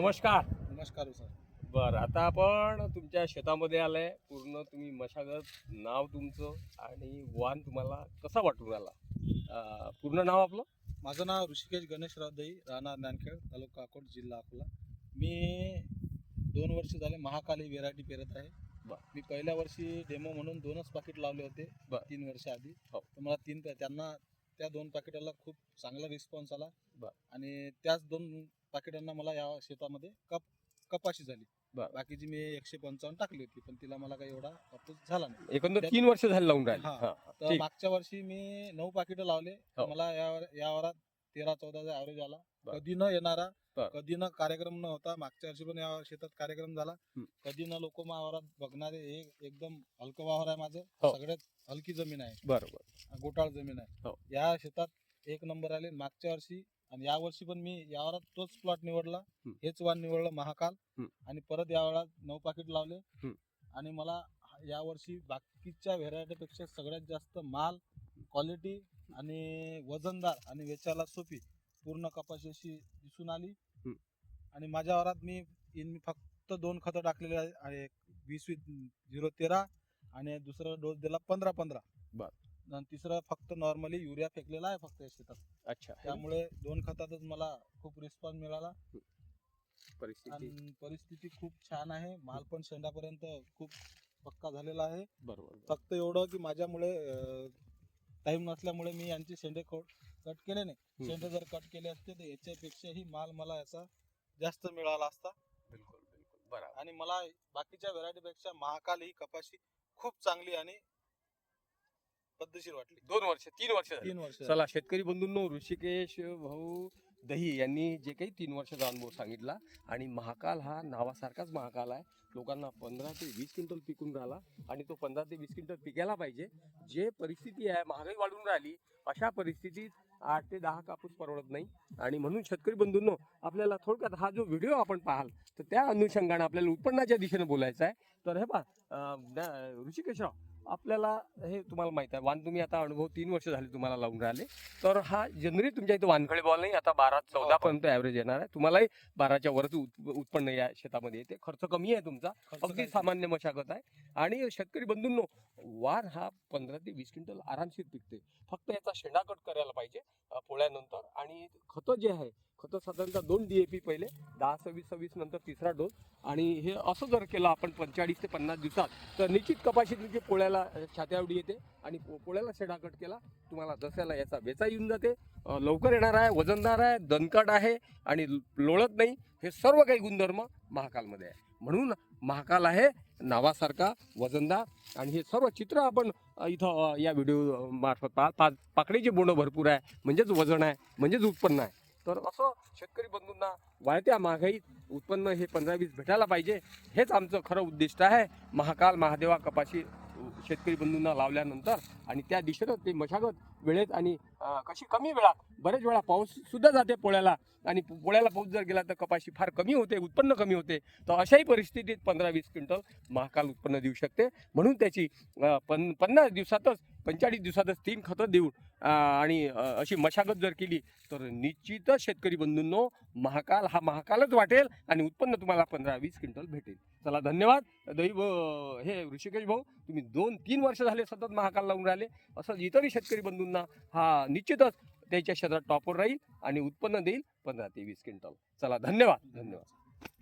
नमस्कार. नमस्कार सर. बरं आता आपण तुमच्या शेतामध्ये आलाय. पूर्ण तुम्ही मशागत नाव तुमचं आणि वाहन तुम्हाला कसा वाटून आला? अं, पूर्ण नाव आपलं? माझं नाव ऋषिकेश गणेशराव दही राहणार नानखेड तालुका अकोट जिल्हा अकोला. मी दोन वर्ष झाले महाकाली व्हेरायटी पेरत आहे. बर. मी पहिल्या वर्षी डेमो म्हणून दोनच पाकिट लावले होते बर. तीन वर्ष आधी. हो. तर मला तीन त्यांना त्या दोन पाकिटाला खूप चांगला रिस्पॉन्स आला बर. आणि त्याच दोन पाकिटांना मला या शेतामध्ये कप कपाशी झाली बर. बाकीची मी एकशे पंचावन्न टाकली होती पण तिला मला काही एवढा कापूस झाला नाही एकंदर तीन वर्ष झाले लावून राहिले हा. हा, हा. तर ठीक. मागच्या वर्षी मी नऊ पाकिटं लावले हो. मला या या वरात तेरा चौदाचा ऍव्हरेज आला. कधी न येणारा बर. कधी न कार्यक्रम न होता मागच्या वर्षी पण या शेतात कार्यक्रम झाला हं. कधी न लोक वावरात बघणारे हे एकदम हलकं वावर आहे माझं हो. सगळ्यात हलकी जमीन आहे बरं बरं गोटाळ जमीन आहे हो. या शेतात एक नंबर आले मागच्या वर्षी आणि या वर्षी पण मी या वरात तोच प्लॉट निवडला हं. हेच वाण निवडलं महाकाल हं. आणि परत या वेळात नऊ पाकिट लावले हं. आणि मला या वर्षी बाकीच्या व्हेरायटीपेक्षा सगळ्यात जास्त माल क्वालिटी आणि वजनदार आणि वेचायला सोपी पूर्ण कपाशी अशी दिसून आली. आणि माझ्या वरात मी इन मी फक्त दोन खतं टाकलेले आहे. आणि एक वीस वीस झिरो तेरा आणि दुसरा डोस दिला पंधरा पंधरा. बर. आणि तिसरं फक्त नॉर्मली युरिया फेकलेला आहे फक्त या शेतात. अच्छा. त्यामुळे दोन खतातच मला खूप रिस्पॉन्स मिळाला. परिस्थिती? आणि परिस्थिती खूप छान आहे. माल पण शेंडापर्यंत खूप पक्का झालेला आहे. बरोबर फक्त एवढं की माझ्यामुळे टाइम नसल्यामुळे मी यांचे शेंडे कट केले नाही. शेंडे जर कट केले असते तर याच्यापेक्षाही माल मला याचा जास्त मिळाला असता. बिलकुल बिलकुल. बरोबर आणि मला बाकीच्या व्हेरायटीपेक्षा महाकाल ही कपाशी खूप चांगली आणि पद्धतशीर वाटली. दोन वर्ष तीन वर्ष झाली. तीन वर्ष चला शेतकरी बंधूंनो ऋषिकेश भाऊ दही यांनी जे काही तीन वर्षाचा अनुभव सांगितला आणि महाकाल हा नावासारखाच महाकाल आहे. लोकांना पंधरा ते वीस क्विंटल पिकून राहिला आणि तो पंधरा ते वीस क्विंटल पिकायला पाहिजे. जे परिस्थिती आहे महागाई वाढून राहिली अशा परिस्थितीत आठ ते दहा कापूस परवडत नाही. आणि म्हणून शेतकरी बंधूंनो आपल्याला थोडक्यात हा जो व्हिडिओ आपण पाहाल तर त्या अनुषंगाने आपल्याला उत्पन्नाच्या दिशेने बोलायचं आहे. तर हे पा ऋषिकेशराव आपल्याला हे तुम्हाला माहीत आहे. वाण तुम्ही आता अनुभव तीन वर्ष झाले तुम्हाला लावून राहिले. तर हा जनरली तुमच्या इथे वानखळे बॉल नाही आता बारा चौदा पर्यंत ऍव्हरेज येणार आहे. तुम्हालाही बाराच्या वरच उत- उत्पन्न या शेतामध्ये येते. खर्च कमी आहे तुमचा. अगदी सामान्य मशागत आहे. आणि शेतकरी बंधूंनो वार हा पंधरा ते वीस क्विंटल आरामशीर पिकते. फक्त याचा शेंडा कट करायला पाहिजे पोळ्यानंतर. आणि खतं जे आहे खतं साधारणतः दोन डी ए पी पहिले दहा सव्वीस सव्वीस नंतर तिसरा डोस. आणि हे असं जर केलं आपण पंचेचाळीस ते पन्नास दिवसात तर निश्चित कपाशी तुमची पोळ्याला छात्यावडी येते आणि पो- पोळ्याला शेडाकट केला तुम्हाला दसऱ्याला याचा वेचा येऊन जाते. लवकर येणार आहे वजनदार आहे दणकट आहे आणि लोळत नाही हे सर्व काही गुणधर्म महाकालमध्ये आहे. म्हणून महाकाल आहे नावासारखा वजनदार आणि हे सर्व चित्र आपण इथं या व्हिडिओ मार्फत पा पा बोंड भरपूर आहे. म्हणजेच वजन आहे म्हणजेच उत्पन्न आहे. तर असं शेतकरी बंधूंना वाढत्या महागाईत उत्पन्न हे पंधरा वीस भेटायला पाहिजे हेच आमचं खरं उद्दिष्ट आहे. महाकाल महादेवा कपाशी शेतकरी बंधूंना लावल्यानंतर आणि त्या दिशेनं ते मशागत वेळेत आणि कशी कमी वेळात बरेच वेळा पाऊस सुद्धा जाते पोळ्याला. आणि पोळ्याला पाऊस जर गेला तर कपाशी फार कमी होते उत्पन्न कमी होते. तर अशाही परिस्थितीत पंधरा वीस क्विंटल महाकाल उत्पन्न देऊ शकते. म्हणून त्याची पन पन्नास दिवसातच पंचेचाळीस दिवसातच तीन खतं देऊन आणि अशी मशागत जर केली तर निश्चितच शेतकरी बंधूंनो महाकाल हा महाकालच वाटेल आणि उत्पन्न तुम्हाला पंधरा वीस क्विंटल भेटेल. चला धन्यवाद. दही हे ऋषिकेश भाऊ तुम्ही दोन तीन वर्ष झाले सतत महाकाल लावून राहिले. असं इतरही शेतकरी बंधूंना हा निश्चितच त्याच्या क्षेत्रात टॉपवर राहील आणि उत्पन्न देईल पंधरा ते वीस क्विंटल. चला धन्यवाद. धन्यवाद.